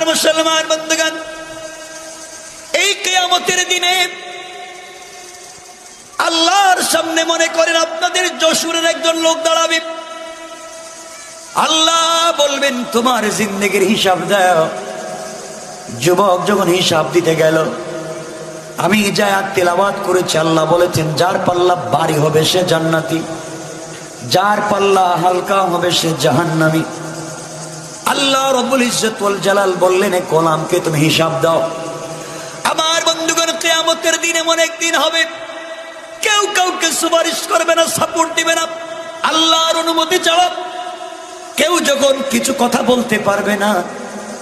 আমার মুসলমান বন্ধুগান এই কেয়ামতের দিনে আল্লাহর সামনে মনে করেন আপনাদের যশোরের একজন লোক দাঁড়াবে। আল্লাহ বলবেন, তোমার জিন্দগির হিসাব দাও। যুবক যখন হিসাব দিতে গেল, আমি যা তেলাবাদ করেছি, আল্লাহ বলেছেন, যার পাল্লা বাড়ি হবে সে জান্নাতি, যার পাল্লা হালকা হবে সে জাহান্নামী। আল্লাহ রব্বুল ইজ্জতুল জালাল বললেন, এ কলামকে তুমি হিসাব দাও। আমার বন্ধুগণ, কেয়ামতের দিন এমন একদিন হবে। কেউ কাউকে সুপারিশ করবে না সাপোর্ট দিবে না। আল্লাহর অনুমতি ছাড়া। কেউ যখন কিছু কথা বলতে পারবে না,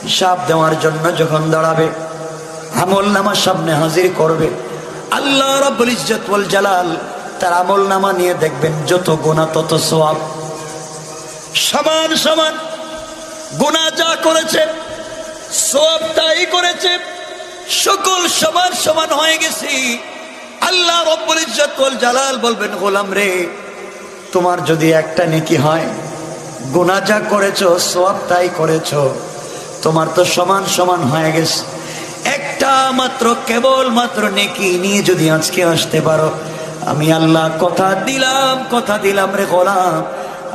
হিসাব দেওয়ার জন্য যখন দাঁড়াবে, আমল নামার সামনে হাজির করবে, আল্লাহ রব্বুল ইজ্জতুল জালাল তার আমল নামা নিয়ে দেখবেন, যত গোনা তত সোয়াব সমান সমান গুণা যা করেছে, সব তাই করেছে, সকল সমান সমান হয়ে গেছি। আল্লাহ রব্বুল ইজ্জতুল জালাল বলবেন, গোলাম রে, তোমার যদি একটা নেকি হয় গুণা যা করেছ, সব তাই করেছ, তোমার তো সমান সমান হয়ে গেছে। একটা মাত্র কেবল মাত্র নেকি নিয়ে যদি আজকে আসতে পারো, আমি আল্লাহ কথা দিলাম কথা দিলাম রে গোলাম।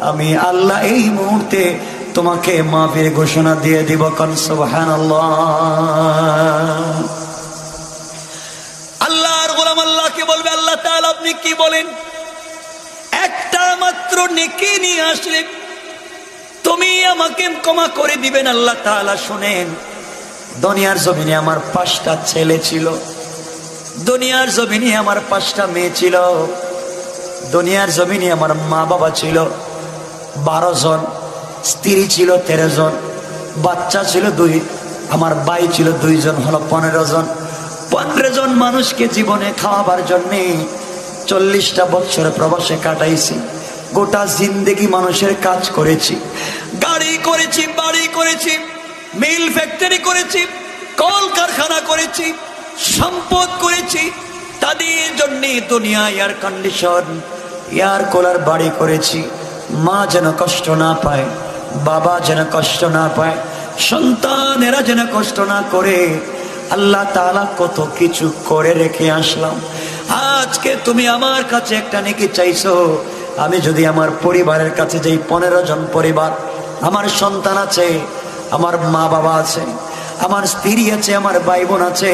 আমি আল্লাহ এই মুহূর্তে তোমাকে মাফের ঘোষণা দিয়ে দিব কন সুবহান আল্লাহর গোলাম আল্লাহকে বলবে, আল্লাহ তাআলা আপনি কি বলেন? একটা মাত্র নেকি নিয়ে আসলে তুমি আমাকে ক্ষমা করে দিবেন, আল্লাহ তাআলা শুনেন। দুনিয়ার জমিনে আমার পাঁচটা ছেলে ছিল। দুনিয়ার জমিনে আমার পাঁচটা মেয়ে ছিল। দুনিয়ার জমিনে আমার মা বাবা ছিল। বারো জন। স্ত্রী ছিল তেরো জন, বাচ্চা ছিল দুই, আমার ভাই ছিল দুইজন, হলো পনেরো জন। পনেরো জন মানুষকে জীবনে খাওয়াবার জন্যে চল্লিশটা বছর প্রবাসে কাটাইছি। গোটা জিন্দেগি মানুষের কাজ করেছি। গাড়ি করেছি, বাড়ি করেছি, মিল ফ্যাক্টরি করেছি কল কারখানা করেছি, সম্পদ করেছি। তাদের জন্য দুনিয়া এয়ার কন্ডিশন এয়ার কোলার বাড়ি করেছি। মা যেন কষ্ট না পায়। বাবা যেন কষ্ট না পায়, সন্তানেরা যেন কষ্ট না করে। আল্লাহ তাআলা কত কিছু করে রেখে আসলাম। আজকে তুমি আমার কাছে একটা নেকি চাইছো। আমি যদি আমার পরিবারের কাছে যাই, পনেরো জন পরিবার, আমার সন্তান আছে, আমার মা বাবা আছে, আমার স্ত্রী আছে, আমার ভাই বোন আছে,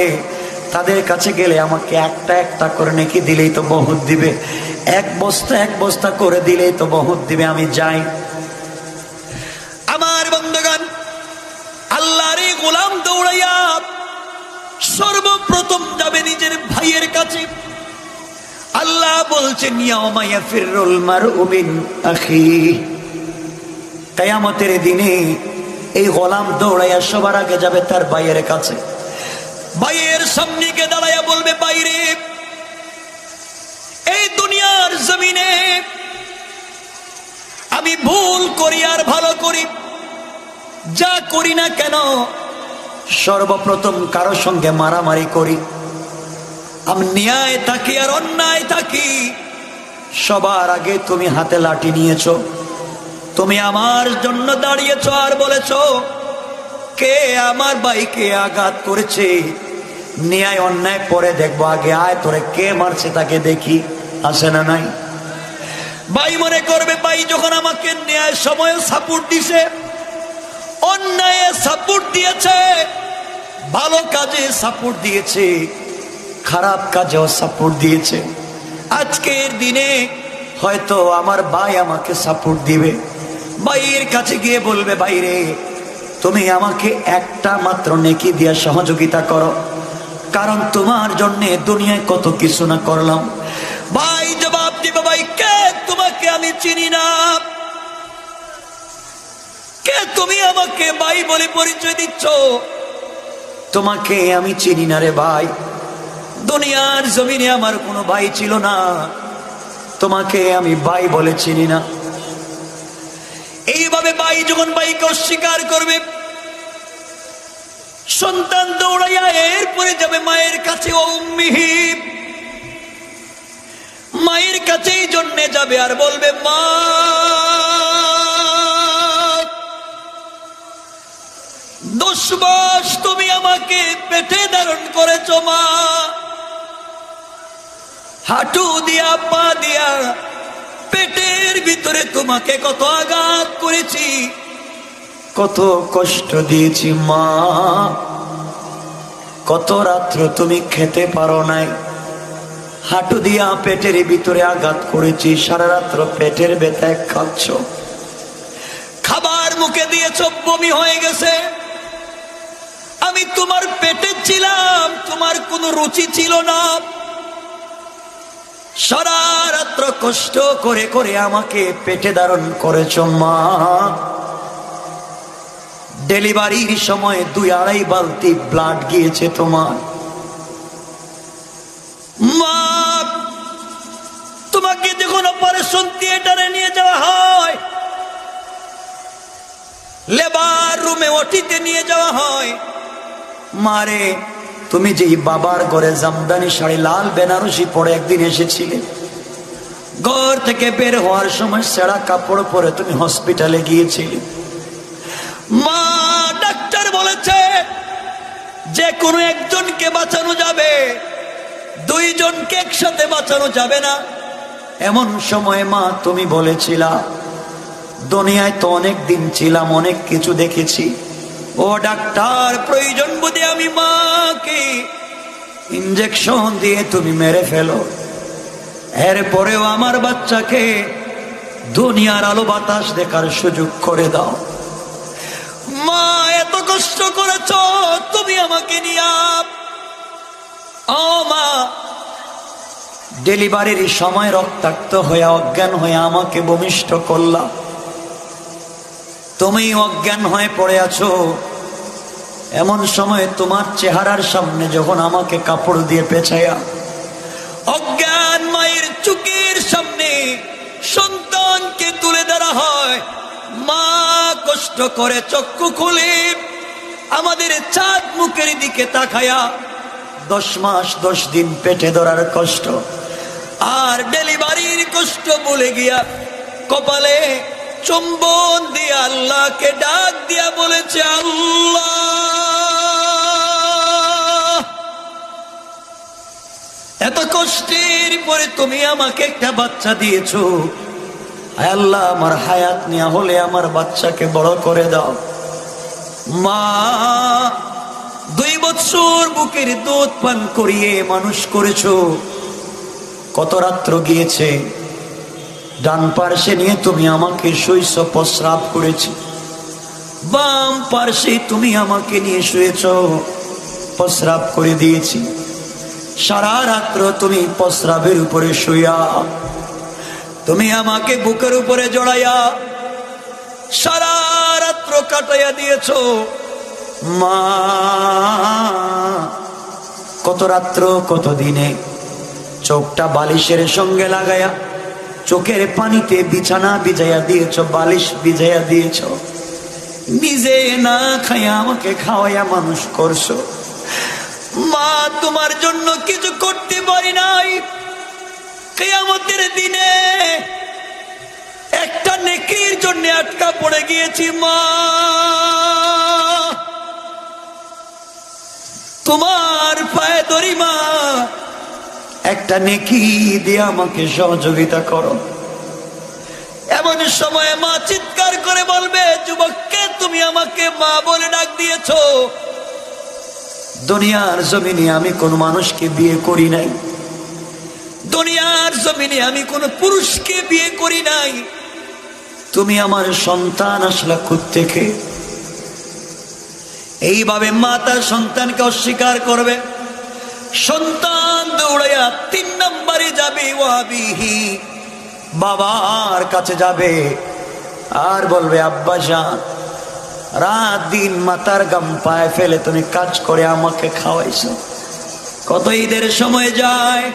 তাদের কাছে গেলে আমাকে একটা একটা করে নাকি দিলেই তো বহুত দিবে। এক বস্তা এক বস্তা করে দিলেই তো বহুত দিবে, আমি যাই। সর্বপ্রথম যাবে নিজের ভাইয়ের কাছে। আল্লাহ বলছেন কিয়ামতের দিনে এই গোলাম দৌড়াইয়া সবার আগে যাবে তার ভাইয়ের কাছে। ভাইয়ের সামনে কে দাঁড়াইয়া বলবে, বাইরে, এই দুনিয়ার জমিনে আমি ভুল করি আর ভালো করি। যা করি না কেন সর্বপ্রথম কারও সঙ্গে মারামারি করি। আমি ন্যায় থাকি আর অন্যায় থাকি। সবার আগে তুমি হাতে লাঠি নিয়েছো। তুমি আমার জন্য দাঁড়িয়েছ আর বলেছ, কে আমার বাইকে আঘাত করেছে? ন্যায় অন্যায় পরে দেখব। আগে আয় তোরে কে মারছে তাকে দেখি। আসে না নাই? ভাই মনে করবে, ভাই যখন আমাকে ন্যায় সময় সাপোর্ট দিছে, অন্যায় সাপোর্ট দিয়েছে ভালো কাজে সাপোর্ট দিয়েছে, খারাপ কাজেও সাপোর্ট দিয়েছে। আজকের দিনে হয়তো আমার ভাই আমাকে সাপোর্ট দিবে। ভাইয়ের কাছে গিয়ে বলবে বাইরে তুমি আমাকে একটা মাত্র নেকি দিয়ে সহযোগিতা করো। কারণ তোমার জন্য দুনিয়ায় কত কিছু না করলাম। ভাই জবাব দিবে, ভাই, কে তোমাকে আমি চিনি না? কে তুমি আমাকে ভাই বলে পরিচয় দিচ্ছ? তোমাকে আমি চিনি না রে ভাই। দুনিয়ার জমিনে আমার কোনো ভাই ছিল না। তোমাকে আমি ভাই বলে চিনি না। এইভাবে ভাই যখন ভাইকে অস্বীকার করবে, সন্তান দৌড়াইয়া এরপরে যাবে মায়ের কাছে মায়ের কাছেই জন্যে যাবে আর বলবে, মা দশ তুমি আমাকে পেটে ধারণ করেছ, মা। হাঁটু দিয়া, পা দিয়া, পেটের ভিতরে তোমাকে কত আঘাত করেছি। কত কষ্ট দিয়েছি, মা। কত রাত্র তুমি খেতে পারো নাই। হাঁটু দিয়া, পেটের ভিতরে আঘাত করেছি, সারা রাত্র পেটের বেতায় খাচ্ছ খাবার মুখে দিয়েছ, বমি হয়ে গেছে। তোমার পেটে ছিলাম, তোমার কোনো রুচি ছিল না। সারা রাত্র কষ্ট করে করে আমাকে পেটে ধারণ করেছ মা। ডেলিভারির সময় দুই আড়াই বালতি ব্লাড গিয়েছে তোমার। মা, তোমাকে যখন অপারেশন থিয়েটারে নিয়ে যাওয়া হয়, লেবার রুমে ওটিতে নিয়ে যাওয়া হয় মারে, তুমি যেই বাবার ঘরে জামদানি শাড়ি, লাল বেনারসি পরে একদিন এসেছিলে, ঘর থেকে বের হওয়ার সময় সেরা কাপড় পরে তুমি হসপিটালে গিয়েছিলে। মা ডাক্তার বলেছে যে কোনো একজনকে বাঁচানো যাবে, দুইজনকে একসাথে বাঁচানো যাবে না। এমন সময় মা তুমি বলেছিলা, দুনিয়ায় তো অনেক দিন ছিলাম, অনেক কিছু দেখেছি। ও ডাক্তার, প্রয়োজন বুঝে আমি মাকে ইঞ্জেকশন দিয়ে তুমি মেরে ফেলো। এরপরেও আমার বাচ্চাকে দুনিয়ার আলো বাতাস দেখার সুযোগ করে দাও। মা, এত কষ্ট করেছ, তুমি আমাকে নিয়া ও মা, ডেলিভারির সময় রক্তাক্ত হয়ে, অজ্ঞান হয়ে আমাকে ভূমিষ্ঠ করলা। তুমি অজ্ঞান হয়ে পড়ে আছো। এমন সময় তোমার চেহারার সামনে যখন আমাকে কাপড় দিয়ে পেছাইয়া অজ্ঞান মায়ের চুকের সামনে সন্তানকে তুলে ধরা হয়, মা কষ্ট করে চক্ষু খুলে আমাদের চাঁদ মুখের দিকে তাকায়া দশ মাস, দশ দিন পেটে ধরার কষ্ট আর ডেলিভারির কষ্ট বলে গিয়া কপালে চুম্বন দিয়ে আল্লাহকে ডাক দিয়া বলেছে, আল্লাহ! এত কষ্টের পরে তুমি আমাকে একটা বাচ্চা দিয়েছ। আল্লাহ, আমার হায়াত নেওয়া হলে আমার বাচ্চাকে বড় করে দাও। মা, দুই বছর বুকের দুধ পান করিয়ে মানুষ করেছ। কত রাত্র গিয়েছে ডান পার্শ্বে নিয়ে তুমি আমাকে শৈশ প্রস্রাব করেছি। বাম পার্শ্বে তুমি আমাকে নিয়ে শুয়েছ, প্রস্রাব করে দিয়েছি। সারা রাত্র তুমি প্রস্রাবের উপরে শুয়া তুমি আমাকে বুকের উপরে জড়াইয়া সারা রাত্র কাটাইয়া দিয়েছ। মা, কত রাত্র, কত দিনে? চোখটা বালিশের সঙ্গে লাগায়া চোখের পানিতে বিছানা ভিজাইয়া দিয়েছ, বালিশ ভিজাইয়া দিয়েছ। নিজে না খাইয়া আমাকে খাওয়াইয়া মানুষ করছ। মা, তোমার জন্য কিছু করতে পারি নাই। কেয়ামতের দিনে একটা নেকির জন্য আটকা পড়ে গিয়েছি, মা। তোমার পায়ে দড়ি, মা। একটা নেকি দিয়ে আমাকে সহযোগিতা করো। এমন সময় মা চিৎকার করে বলবে, যুবককে, তুমি আমাকে মা বলে ডাক দিয়েছ। দুনিয়ার জমিনে আমি কোন মানুষকে বিয়ে করি নাই। দুনিয়ার জমিনে আমি কোন পুরুষকে বিয়ে করি নাই। তুমি আমার সন্তান আসলা থেকে এইভাবে মা তার সন্তানকে অস্বীকার করবে। সন্তান দৌড়াইয়া তিন নম্বরে যাবে ওয়াবিহি। বাবার কাছে যাবে। আর বলবে, আব্বা যান রাত দিন মাতার গাম পায়ে ফেলে তুমি কাজ করে আমাকে খাওয়াইছ। কত ঈদের সময় যায়।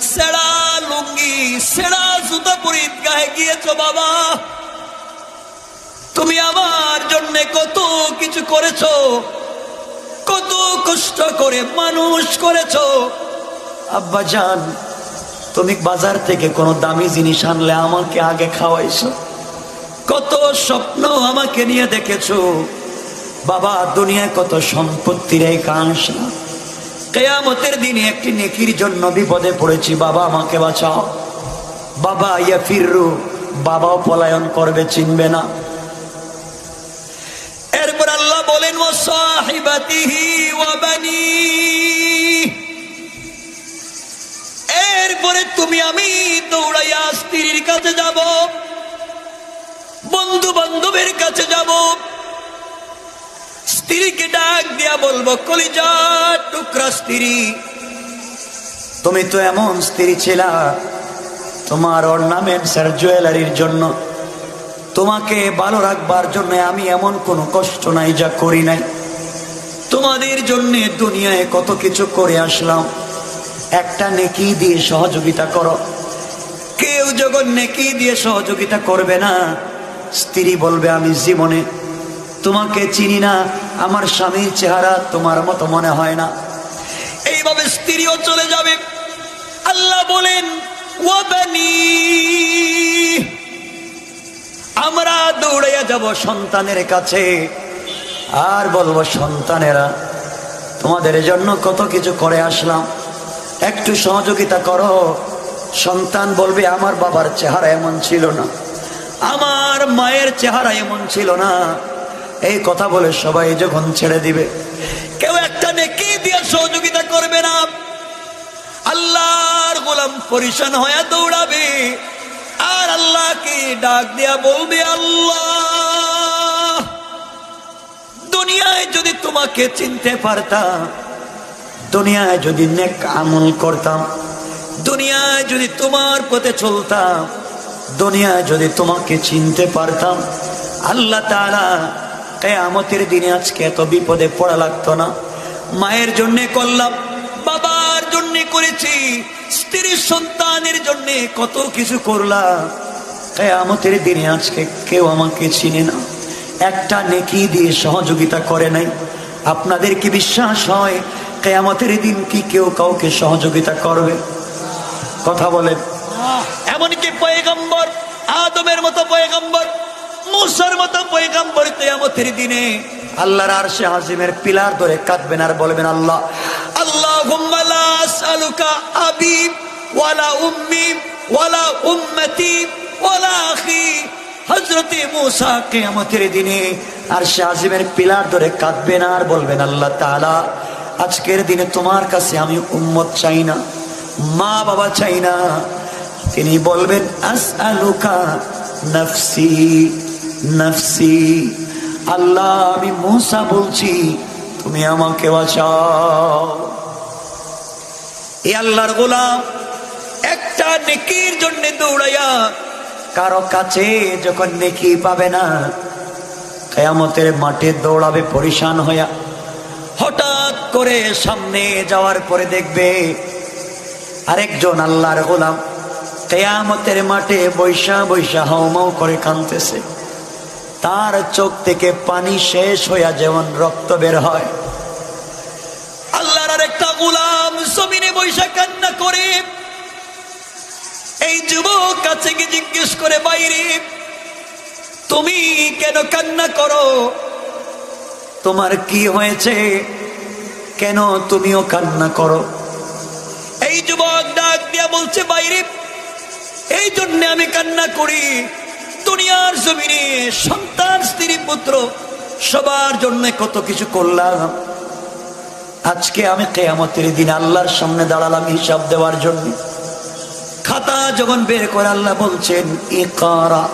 সেরা লুঙ্গি, সেরা জুতো পরে গায়ে গিয়েছ বাবা। তুমি আমার জন্য কত কিছু করেছ। কত কষ্ট করে মানুষ করেছ। আব্বা জান, তুমি বাজার থেকে কোনো দামি জিনিস আনলে আমাকে আগে খাওয়াইছো? কত স্বপ্ন আমাকে নিয়ে দেখেছ। বাবা, দুনিয়ায় কত সম্পত্তির এই না। কেয়ামতের দিনে একটি নেকির জন্য বিপদে পড়েছি, বাবা, আমাকে বাঁচাও। বাবা ইয়া ফিররু বাবাও পলায়ন করবে, চিনবে না। ওয়া বানি। এরপরে তুমি আমি দৌড়াইয়া স্ত্রীর কাছে যাব বন্ধু বান্ধবের কাছে যাব। স্ত্রীকে ডাক দিয়া বলব, কলিজা, টুকরা স্ত্রী। তুমি তো এমন স্ত্রী ছিলা, তোমার অর্নামেন্টসের জুয়েলারির জন্য। তোমাকে ভালো রাখবার জন্য আমি এমন কোনো কষ্ট নাই যা করি নাই। তোমাদের জন্য দুনিয়ায় কত কিছু করে আসলাম। একটা নেকি দিয়ে সহযোগিতা করো। কেউ যখন নেকি দিয়ে সহযোগিতা করবে না, স্ত্রী বলবে, আমি জীবনে তোমাকে চিনি না, আমার স্বামীর চেহারা তোমার মতো মনে হয় না। এইভাবে স্ত্রীও চলে যাবে। আল্লাহ বলেন ওয়াবানি আমরা দৌড়াইয়া যাব সন্তানের কাছে। আর বলব, সন্তানেরা, তোমাদের জন্য কত কিছু করে আসলাম। একটু সহযোগিতা করো। সন্তান বলবে, আমার বাবার চেহারা এমন ছিল না। আমার মায়ের চেহারা এমন ছিল না। এই কথা বলে সবাই যখন ছেড়ে দিবে, কেউ একটা নেকি দিয়ে সহযোগিতা করবে না। আল্লাহর গোলাম পরিশান হয়ে দৌড়াবে। আর আল্লাহকে ডাক দিয়া বলবে আল্লাহ, দুনিয়ায় যদি তোমাকে চিনতে পারতাম, দুনিয়ায় যদি নেক আমল করতাম, দুনিয়ায় যদি তোমার পথে চলতাম, দুনিয়ায় যদি তোমাকে চিনতে পারতাম, আল্লাহ তাআলা কেয়ামতের দিনে আজকে এত বিপদে পড়া লাগতো না। মায়ের জন্যে করলাম করেছি স্ত্রীর সন্তানের জন্যে কত কিছু করলাম। কেয়ামতের দিনে আজকে কেউ আমাকে চিনে না। একটা নেকি দিয়ে সহযোগিতা করে নাই। আপনাদের কি বিশ্বাস হয়, কেয়ামতের দিন কি কেউ কাউকে সহযোগিতা করবে? কথা বলেন। এমনকি পয়গম্বর, আদমের মতো পয়গম্বর, মুসার মতো পয়গম্বর কেয়ামতের দিনে আল্লাহর আরশে হাজিমের পিলার ধরে কাঁদবেন আর বলবেন, আল্লাহ আল্লাহুম্মা লা আসআলুকা আবি ওয়ালা উম্মি ওয়ালা উম্মতি ওয়ালা আখি হজরতে মুসা কেয়ামতের দিনে আর সে পিলার ধরে কাঁদবেন আর বলবেন, আল্লাহ তাআলা, আজকের দিনে তোমার কাছে আমি উম্মত চাই না, মা বাবা চাই না। তিনি বলবেন, আসআলুকা নফসি নফসি, আল্লাহ আমি মুসা বলছি, তুমি আমাকে বাঁচাও। এই আল্লাহর গোলাম, একটা নেকির জন্য দৌড়াইয়া কারও কাছে যখন নেকি পাবে না, কেয়ামতের মাঠে দৌড়াবে পরিশান হইয়া। হঠাৎ করে সামনে যাওয়ার পরে দেখবে আরেকজন আল্লাহর গোলাম কেয়ামতের মাঠে বৈশা বৈশা হাউমাউ করে কাঁদতেছে। তার চোখ থেকে পানি শেষ হইয়া যেমন রক্ত বের হয়। বৈশা কান্না করে। এই যুবক কাছে গিয়ে জিজ্ঞেস করে, বাইরে, তুমি কেন কান্না করো? তোমার কি হয়েছে? কেন তুমিও কান্না করো? এই যুবক ডাক দিয়া বলছে, বাইরে, এই জন্য আমি কান্না করি। দুনিয়ার জমিনে সন্তান, স্ত্রী, পুত্র, সবার জন্য কত কিছু করলাম। আজকে আমি কেয়ামতের দিন আল্লাহর সামনে দাঁড়ালাম হিসাব দেওয়ার জন্য। খাতা যখন বের করে আল্লাহ বলছেন, ইকারা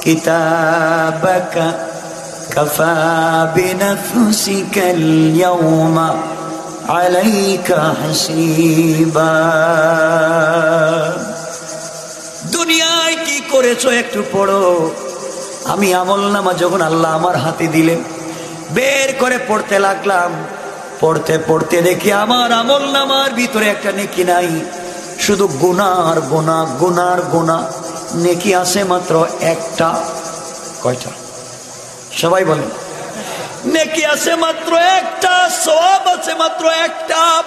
কিতাবাকা কাফা বিনাফসিকা আল-ইয়াওমা আলাইকা হাসিবা। দুনিয়ায় কি করেছ একটু পড়ো। আমি আমল নামা যখন আল্লাহ আমার হাতে দিলেন, বের করে পড়তে লাগলাম পড়তে পড়তে দেখি আমার আমল নামার ভিতরে একটা নেকি নাই। শুধু গুনার গোনা গুনার গোনা। নেকি আছে মাত্র একটা। কয়টা? সবাই বলেন। নেকি আছে মাত্র একটা সব আছে মাত্র একটা।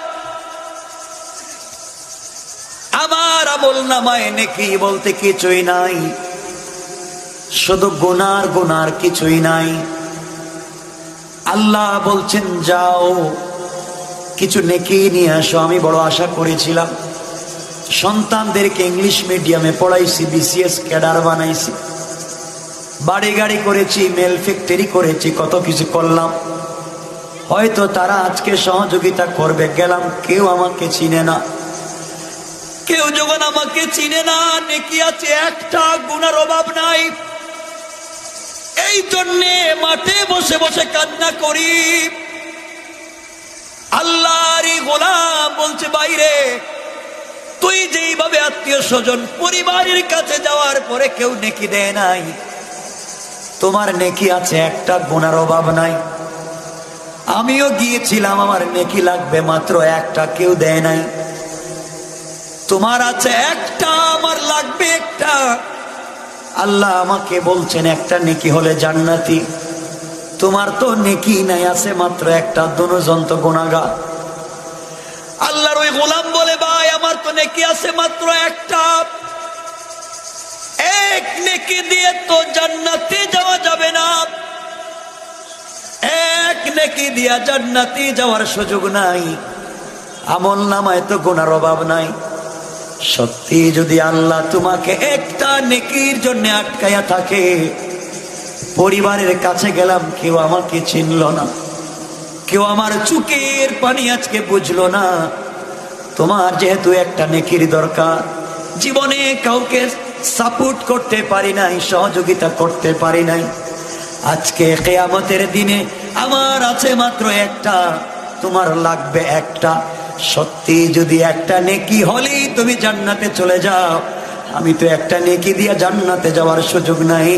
আমার আমল নামায় নেকি বলতে কিছুই নাই। শুধু গুনার গুনার কিছুই নাই। আল্লাহ বলছেন, যাও, কিছু নেকি নিয়ে আসো। আমি বড় আশা করেছিলাম। সন্তানদেরকে ইংলিশ মিডিয়ামে পড়াইছি, বিসিএস ক্যাডার বানাইছি। বাড়ি গাড়ি করেছি, মেল ফ্যাক্টরি করেছি, কত কিছু করলাম। হয়তো তারা আজকে সহযোগিতা করবে, গেলাম, কেউ আমাকে চিনে না। কেউ যখন আমাকে চিনে না, নেকি আছে, একটা গুণার অভাব নাই। এই জন্যে মাঠে বসে বসে কান্না করি। আল্লাহর গোলাম বলছে, বাইরে, তুই যেইভাবে আত্মীয় স্বজন পরিবারের কাছে যাওয়ার পরে কেউ নেকি দেয় নাই। তোমার নেকি আছে, একটা গুণার অভাব নাই। আমিও গিয়েছিলাম, আমার নেকি লাগবে মাত্র একটা, কেউ দেয় নাই। তোমার আছে একটা, আমার লাগবে একটা। আল্লাহ আমাকে বলছেন, একটা নেকি হলে জান্নাতি। তোমার তো নেকি নাই, আছে মাত্র একটা, দুজন তো গোনাগা আল্লাহর ওই গোলাম বলে, ভাই, আমার তো নেকি আছে মাত্র একটা। এক নেকি দিয়ে তো জান্নাতে যাওয়া যাবে না। এক নেকি দিয়া জান্নাতে যাওয়ার সুযোগ নাই। আমল নামায় তো গোনার অভাব নাই। সত্যি যদি আল্লাহ তোমাকে একটা নেকির জন্য আটকায়া থাকে, পরিবারের কাছে গেলাম, কেউ আমাকে চিনল না। কেউ আমার চুকের পানি আজকে বুঝলো না। তোমার যেহেতু একটা নেকির দরকার, জীবনে কাউকে সাপোর্ট করতে পারি নাই, সহযোগিতা করতে পারি নাই। আজকে কেয়ামতের দিনে আমার আছে মাত্র একটা। তোমার লাগবে একটা। সত্যি যদি একটা নেকি হলেই তুমি জান্নাতে চলে যাও। আমি তো একটা নেকি দিয়ে জান্নাতে যাওয়ার সুযোগ নাই।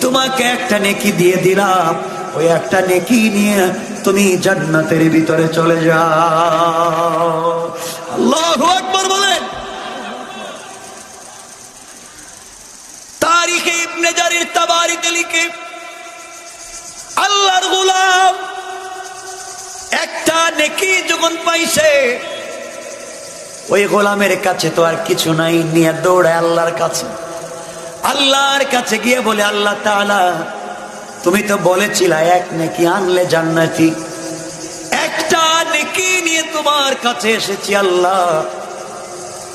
তোমাকে একটা নেকি দিয়ে দিলাম। ওই একটা নেকি নিয়ে তুমি জান্নাতের ভিতরে চলে যাও। আল্লাহ আকবর বলেন। তারিখে ইবনে জারির তাবারিতে নেকি যখন পাইছে? ওই গোলামের কাছে তো আর কিছু নাই, নিয়ে দৌড়ায় আল্লাহর কাছে। আল্লাহর কাছে গিয়ে বলে, আল্লাহ তাআলা, তুমি তো বলেছিলা, এক নেকি আনলে জান্নাতি। একটা নেকি নিয়ে তোমার কাছে এসেছি, আল্লাহ।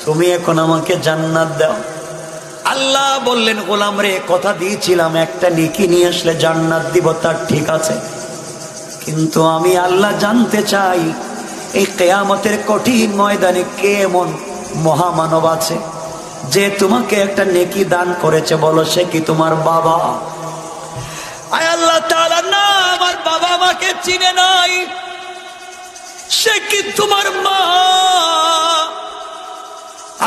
তুমি এখন আমাকে জান্নাত দাও। আল্লাহ বললেন, গোলাম রে, কথা দিয়েছিলাম, একটা নেকি নিয়ে আসলে জান্নাত দিব, তার ঠিক আছে। কিন্তু আমি আল্লাহ জানতে চাই, এই কেয়ামতের কঠিন ময়দানে কে এমন মহামানব আছে? যে তোমাকে একটা নেকি দান করেছে, বলো সে কি তোমার বাবা? আল্লাহ না, আমার বাবা আমাকে চিনে নাই। সে কি তোমার মা?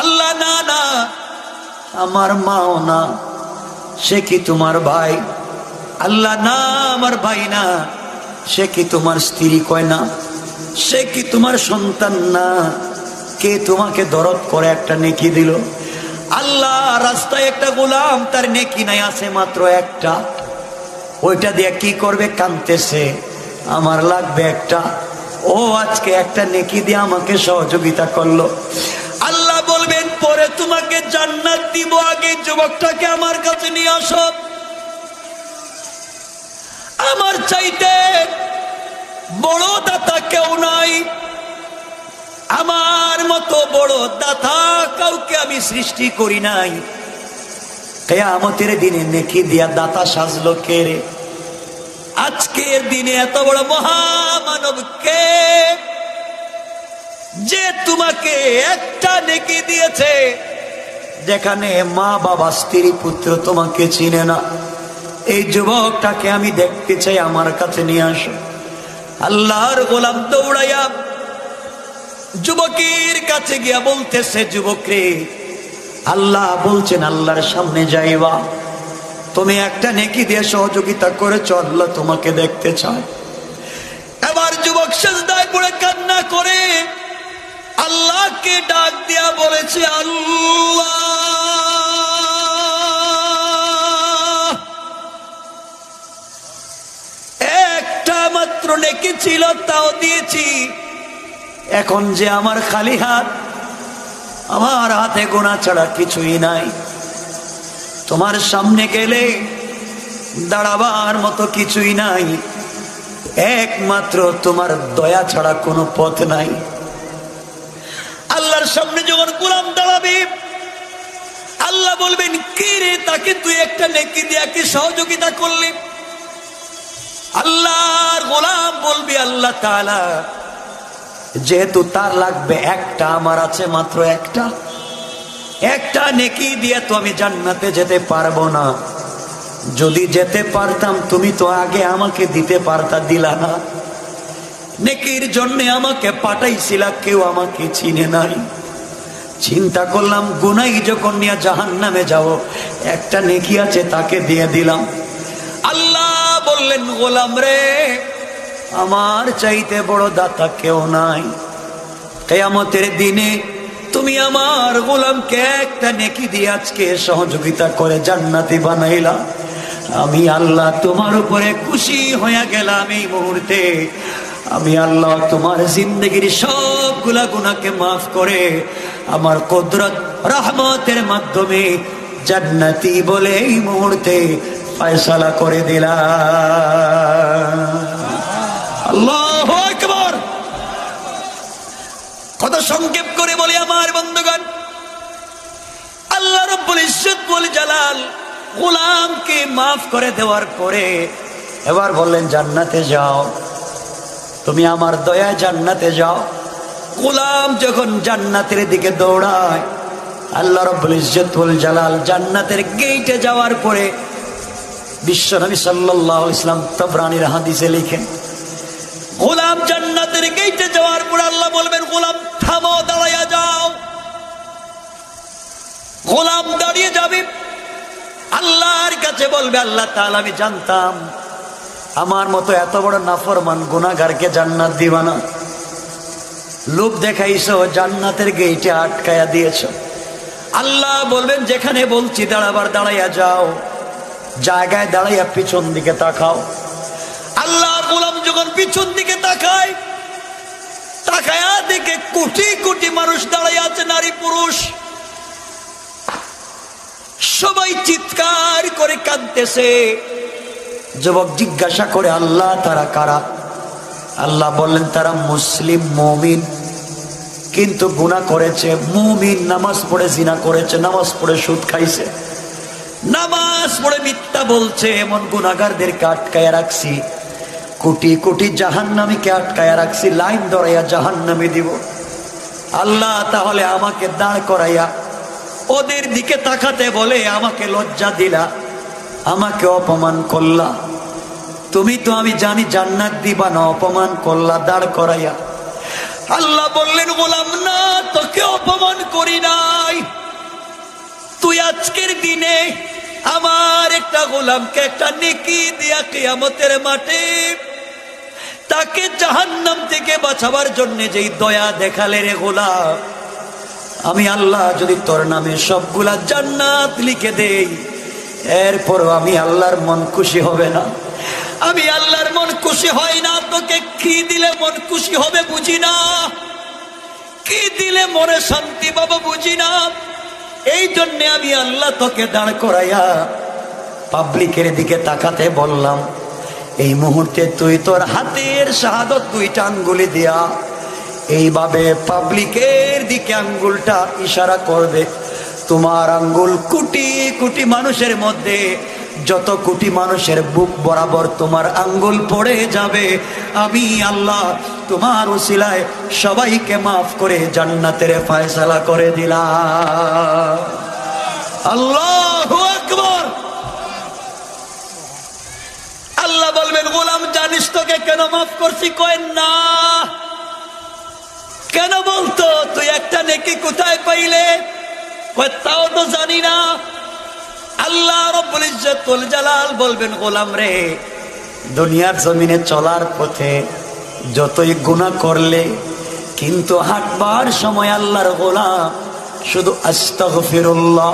আল্লাহ, না না, আমার মাও না, সে কি তোমার ভাই? আল্লাহ, না, আমার ভাই না। সে কি তোমার স্ত্রী কয় না? সে কি তোমার সন্তান না? কে তোমাকে দরদ করে একটা নেকি দিল? আল্লাহ, রাস্তায় একটা গোলাম, তার নেকি নাই, আছে মাত্র একটা। ওইটা দিয়ে কি করবে? কানতেছে আমার লাগবে একটা। ও, আজকে একটা নেকি দিয়ে আমাকে সহযোগিতা করল। আল্লাহ বলবেন, পরে তোমাকে জান্নাত দিব। আগে যুবকটাকে আমার কাছে নিয়ে আসো। আমার চাইতে বড় দাতা কেউ নাই। আমার মতো বড় দাতা কাউকে আমি সৃষ্টি করি নাই। কেয়ামতের দিনে নেকি দিয়া দাতা সাজলো কে রে? আজকের দিনে এত বড় মহামানব কে? যে তোমাকে একটা নেকি দিয়েছে, যেখানে মা বাবা স্ত্রী, পুত্র তোমাকে চিনে না। এই যুবকটাকে আমি দেখতে চাই, আমার কাছে নিয়ে আসো। আল্লাহর গোলাম দৌড়াইয়া যুবকের কাছে গিয়া বলতেছে, যুবক আল্লাহ বলছেন আল্লাহর সামনে যাইবা। তুমি একটা নেকি দিয়ে সহযোগিতা করেছ, আল্লাহ তোমাকে দেখতে চায়। এবার যুবক সেজদায় পড়ে কান্না করে, আল্লাহকে ডাক দিয়া বলেছে, আল্লাহ! মাত্র নেকি ছিল, তাও দিয়েছি। এখন যে আমার খালি হাত, আমার হাতে গোনা ছাড়া কিছুই নাই। তোমার সামনে গেলে দাঁড়াবার মতো কিছুই নাই। একমাত্র তোমার দয়া ছাড়া কোনো পথ নাই। আল্লাহর সামনে যখন গোলাম দাঁড়াবে, আল্লাহ বলবেন, কে রে তাকে তুই একটা নেকি দিয়া কি সহযোগিতা করলি? আল্লাহর গোলাম বলবি আল্লাহ যেহেতু তার লাগবে একটা, আমার আছে মাত্র একটা। একটা নেকি দিয়ে তো আমি জান্নাতে যেতে পারব না। যদি যেতে পারতাম, তুমি তো আগে আমাকে দিতে পারতা, দিলা না। নেকির জন্য আমাকে পাঠাইছিলা, কেউ আমাকে চিনে নাই। চিন্তা করলাম, গুনাই যখন নিয়ে জাহান নামে যাও একটা নেকি আছে তাকে দিয়ে দিলাম। বললেন, গোলাম রে, আমার চাইতে বড় দাতা কেউ নাই। কেয়ামতের দিনে তুমি আমার গোলামকে একটা নেকি দিয়ে আজকে সহযোগিতা করে জান্নাতি বানাইলা। আমি আল্লাহ তোমার উপরে খুশি হয়ে গেলাম এই মুহূর্তে। আমি আল্লাহ তোমার জিন্দগির সবগুলা গুনাকে মাফ করে আমার কুদরত, রহমতের মাধ্যমে জান্নাতি বলে এই মুহূর্তে ফয়সালা করে দিলাম। আল্লাহ আকবার। কত সংক্ষেপ করে বলি আমার বন্ধুগণ। আল্লাহ রব্বুল ইজ্জত জালাল গোলামকে মাফ করে দেওয়ার পরে এবার বললেন, জান্নাতে যাও। তুমি আমার দয়া জান্নাতে যাও। গোলাম যখন জান্নাতের দিকে দৌড়ায়, আল্লাহ রব্বুল ইজ্জত জালাল জান্নাতের গেইটে যাওয়ার পরে বিশ্বনবী আলাইহি ইসলাম তবরানির হাদিসে লিখেন, গোলাম জান্নাতের গেইটে যাওয়ার পর আল্লাহ বলবেন, গোলাম, থামো, দাঁড়াইয়া যাও। গোলাম দাঁড়িয়ে যাবে। আল্লাহর কাছে বলবে, আল্লাহ তাহলে আমি জানতাম, আমার মতো এত বড় নাফরমান গুনাহগারকে জান্নাত দিবা না। লোভ দেখাইছো, জান্নাতের গেইটে আটকায়া দিয়েছ। আল্লাহ বলবেন, যেখানে বলছি, দাঁড়াবার, দাঁড়াইয়া যাও। জায়গায় দাঁড়াইয়া পিছন দিকে তাকাও। আল্লাহ গোলাম যখন পিছন দিকে তাকায় তাকায়া দেখে কোটি কোটি মানুষ দাঁড়ায় আছে নারী পুরুষ। সবাই চিৎকার করে কাঁদতেছে। যুবক জিজ্ঞাসা করে আল্লাহ তারা কারা? আল্লাহ বললেন তারা মুসলিম মমিন। কিন্তু গুণা করেছে মুমিন নামাজ পড়ে জিনা করেছে নামাজ পড়ে সুদ খাইছে। নামাজ পড়ে মিথ্যা বলছে, এমন গুণাগারদেরকে আটকায় রাখছি। কোটি কোটি জাহান্নামীকে আটকায় রাখছি, লাইন ধরাইয়া জাহান্নামে দিব। আল্লাহ তাহলে আমাকে দাঁড় করাইয়া ওদের দিকে তাকাতে বলে, আমাকে লজ্জা দিলা, আমাকে অপমান করলা। তুমি তো আমি জানি জান্নাত দিবা না, অপমান করলা, দাঁড় করাইয়া। আল্লাহ বললেন বললাম না, তোকে অপমান করি নাই। তুই আজকের দিনে আমার একটা গোলামকে, একটা নেকি দিয়া কেয়ামতের মাঠে তাকে জাহান্নাম থেকে বাঁচাবার জন্য যেই দয়া দেখালে রে গোলাম। আমি আল্লাহ যদি তোর নামে সবগুলা জান্নাত লিখে দেই এরপর আমি আল্লাহর মন খুশি হবে না। আমি আল্লাহর মন খুশি হয় না, তোকে কি দিলে মন খুশি হবে বুঝি না। কি দিলে মনে শান্তি পাবো বুঝি না। এই জন্যে আমি আল্লাহ তোকে দাঁড় করাইয়া পাবলিকের দিকে তাকাতে বললাম, এই মুহূর্তে তুই তোর হাতের শাহাদত দুইটা আঙ্গুলি দিয়া এইভাবে পাবলিকের দিকে আঙ্গুলটা ইশারা করবে। তোমার আঙ্গুল কুটি কোটি মানুষের মধ্যে যত কোটি মানুষের বুক বরাবর তোমার আঙ্গুল পড়ে যাবে, আমি আল্লাহ তোমার ওসিলায় সবাইকে মাফ করে জান্নাতের ফায়সালা করে দিলাম। আল্লাহ আকবর! আল্লাহ বলবেন, গোলাম, জানিস তোকে কেন মাফ করছি? কয়েন, না। কেন বলতো, তুই একটা নেকি কোথায় পাইলে? তাও তো জানি না। আল্লাহ জালাল বলবেন, গোলাম রে, দুনিয়ার জমিনে চলার পথে যতই গুনাহ করলে, কিন্তু হাঁটবার সময় আল্লাহর গোলাম শুধু আস্তাগফিরুল্লাহ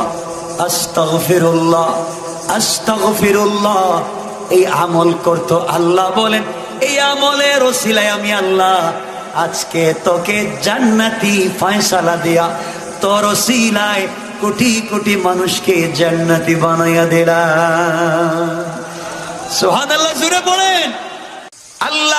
আস্তাগফিরুল্লাহ আস্তাগফিরুল্লাহ, এই আমল করতো আল্লাহ বলেন, এই আমলের ওসিলায় আমি আল্লাহ আজকে তোকে জান্নাতি ফয়সালা দিয়া, তোর ওসিলায় কোটি কোটি মানুষকে জান্নাতি বানাইয়া দিলাম সোহান আল্লাহ জুড়ে বলেন। আল্লাহ